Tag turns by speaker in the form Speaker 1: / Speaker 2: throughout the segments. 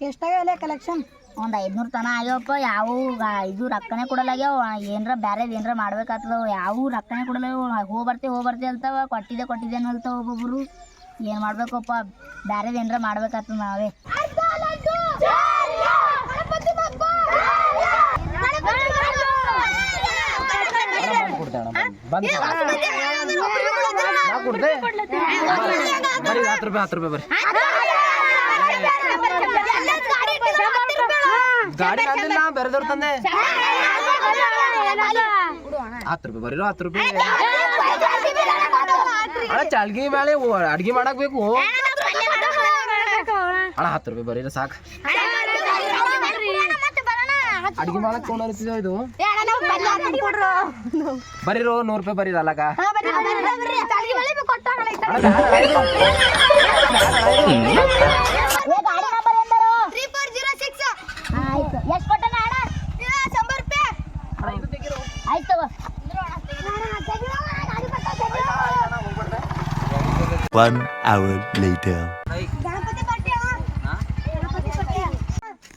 Speaker 1: ಎಷ್ಟಾಗಲ್ಲ collection
Speaker 2: ಒಂದು ಐದುನೂರು ತನ ಆಗ್ಯಾವಪ್ಪ ಯಾವ ಇದು ರೊಕ್ಕನೇ ಕೊಡಲಾಗ್ಯಾವ ಏನರ ಬ್ಯಾರೆ ಏನರ ಮಾಡ್ಬೇಕಾಗ್ತದ. ಯಾವ ರೊಕ್ಕನೇ ಕೊಡಲಾಗ್ಯಾವ ಹೋಗಿ ಬರ್ತೆ ಹೋಗಿ ಬರ್ತೆ ಅಂತವ ಕೊಟ್ಟಿದೆ ಕೊಟ್ಟಿದೆ ಅಲ್ತಾವ ಒಬ್ಬೊಬ್ಬರು ಏನು ಮಾಡ್ಬೇಕಪ್ಪ ಬ್ಯಾರೆ ಏನರ ಮಾಡ್ಬೇಕಾಗ್ತದ ನಾವೇ.
Speaker 3: ಬರೀ ಹತ್ತು ರೂಪಾಯಿ ಹತ್ತು ರೂಪಾಯಿ ಬರ್ರಿ. ಗಾಡಿ ತಂದಿಲ್ಲ ಬೇರೆದವ್ರು ತಂದೆ ಹತ್ತು ರೂಪಾಯಿ ಬರೀ ಹತ್ತು ರೂಪಾಯಿ ಅಣ್ಣ ಚಲ್ಗಿ ಮೇಲೆ ಅಡ್ಗೆ ಮಾಡಕ್ ಬೇಕು ಅಣ್ಣ ಹತ್ತು ರೂಪಾಯಿ ಬರೀ ಸಾಕು ಅಡ್ಗೆ ಮಾಡಕ್ ತೊಗೊಂಡಿರ್ತಿದ್ವ ಇದು ಬರೀರೋ ನೂರು ರೂಪಾಯಿ ಬರೀ ಅಲ್ಲಕ
Speaker 4: One hour later.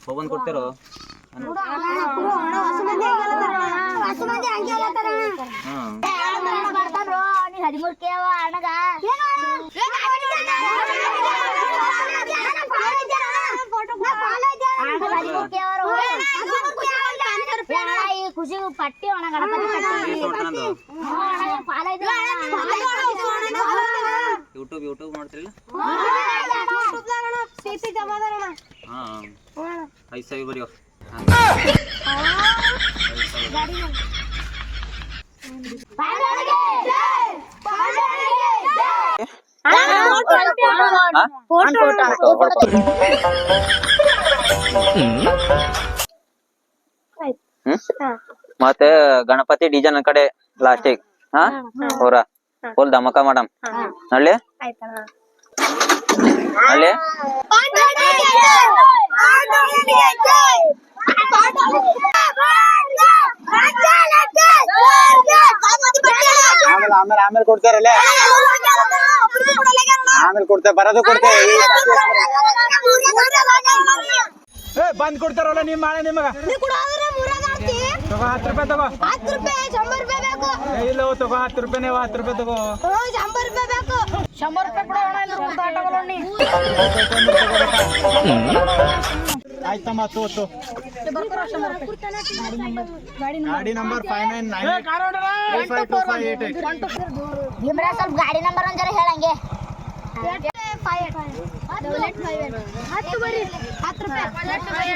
Speaker 3: ಹೋಗಂದ್ ಕೊಡ್ತಿರೋ?
Speaker 2: ಹದಿಮೂರ್ ಕೆ ಅವ ಅಣ್ಣಗ ಅಣ್ಣಗ ಹದಿಮೂರ್ ಕೆ ಅವರು ಅಣ್ಣ ಈ ಖುಷಿ ಪಟ್ಟಿ ಅಣ್ಣ ಗಣಪತಿ ಪಟ್ಟಿ.
Speaker 3: ಯೂಟ್ಯೂಬ್ ಯೂಟ್ಯೂಬ್ ಮಾಡ್ತಿರಲ್ಲ ಹಾ ಐದು ಸಾವಿರ ಬರೀ
Speaker 2: ಪಾಂಡವನಿಗೆ ಜೈ!
Speaker 5: ಮತ್ತೆ ಗಣಪತಿ ಡಿಜನ್ ಕಡೆ ಲಾಸ್ಟಿಗೆ ಹಾ? ಹೋರ. ಫುಲ್ ಧಮಕ ಮಾಡಮ್ ನಳ್ಳಿ ನಳ್ಳಿ
Speaker 6: ಆಮೇಲೆ ಆಮೇಲೆ ಆಮೇಲೆ ಕೊಡ್ತಾರಲ್ಲ ಆಮೇಲೆ ಕೊಡ್ತೇವೆ ಬರೋದು ಕೊಡ್ತೇವೆ. ಏ ಬಂದ್ ಕೊಡ್ತಾರಲ್ಲ ನಿಮ್ ಮಾಳೆ ನಿಮಗ. ತಗೋ ಹತ್ತು ರೂಪಾಯಿ ತಗೋ ಏ, ಇಲ್ಲ ಹೋಗ್ ತಗೋ ಹತ್ತು ರೂಪಾಯಿನೇ ಹತ್ತು ರೂಪಾಯಿ ತಗೋ
Speaker 1: ಶಂಬರ್ ರೂಪಾಯಿ ಕೊಡ ಅಣ್ಣ ಇಲ್ಲ ರೂಪಾಯಿ ಆಟೋಗಳು ನೀ
Speaker 6: ಆಯ್ತಮ್ಮ ತೋ ತೋ ಗಾಡಿ number five nine nine five two five eight eight
Speaker 2: Bhimra ಸ್ವಲ್ಪ ಗಾಡಿ ನಂಬರ್ ಒಂದ್ ಜರ ಹೇಳಂಗೆ
Speaker 1: ಹತ್ತು ಬರೀ ಹತ್ತು ರೂಪಾಯಿ